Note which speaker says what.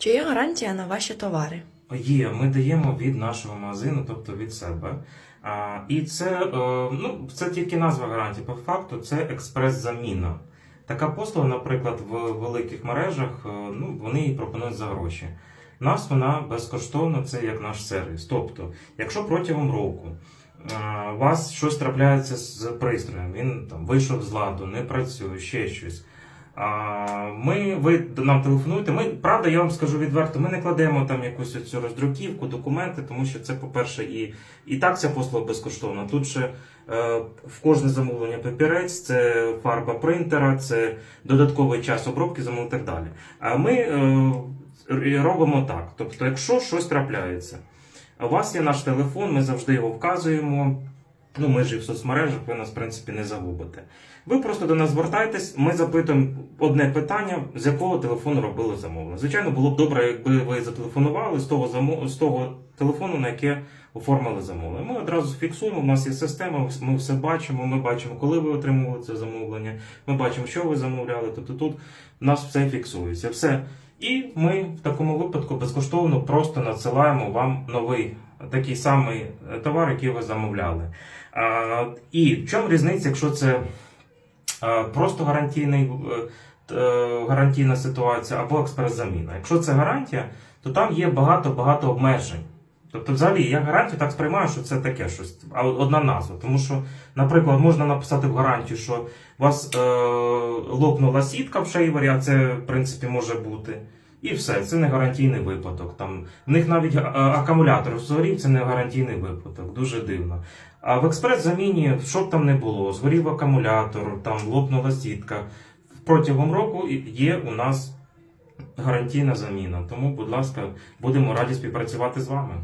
Speaker 1: Чи є гарантія на ваші товари?
Speaker 2: Є, ми даємо від нашого магазину, тобто від себе. А, і це, е, ну, це тільки назва гарантії. По факту це експрес-заміна. Така послуга, наприклад, в великих мережах, е, ну, вони її пропонують за гроші. Нас вона безкоштовно, це як наш сервіс. Тобто, якщо протягом року е, у вас щось трапляється з пристроєм, він там вийшов з ладу, не працює, ще щось. Ми, ви нам телефонуєте. Ми, правда, я вам скажу відверто, ми не кладемо там якусь цю роздруківку, документи, тому що це, по-перше, і, і так ця послуга безкоштовна. Тут ще е, в кожне замовлення папірець, це фарба принтера, це додатковий час обробки замовлень і так далі. А ми е, робимо так. Тобто, якщо щось трапляється, у вас є наш телефон, ми завжди його вказуємо. Ну, ми ж і в соцмережах, ви нас, в принципі, не загубите. Ви просто до нас звертайтесь, ми запитуємо одне питання, з якого телефону робили замовлення. Звичайно, було б добре, якби ви зателефонували з того, замо... з того телефону, на яке оформили замовлення. Ми одразу фіксуємо, у нас є система, ми все бачимо, ми бачимо, коли ви отримували це замовлення, ми бачимо, що ви замовляли. Тобто тут у нас все фіксується. Все. І ми в такому випадку безкоштовно просто надсилаємо вам новий такий самий е, товар, який ви замовляли. І в чому різниця, якщо це просто гарантійний, е, е, гарантійна ситуація або експрес-заміна? Якщо це гарантія, то там є багато-багато обмежень. Тобто, взагалі, я гарантію так сприймаю, що це таке щось, одна назва. Тому що, наприклад, можна написати в гарантію, що у вас е, лопнула сітка в шейвері, а це, в принципі, може бути. І все, це не гарантійний випадок. Там в них навіть акумулятор згорів, це не гарантійний випадок. Дуже дивно. А в експрес-заміні, що б там не було, згорів акумулятор, там лопнула сітка. Протягом року є у нас гарантійна заміна. Тому, будь ласка, будемо раді співпрацювати з вами.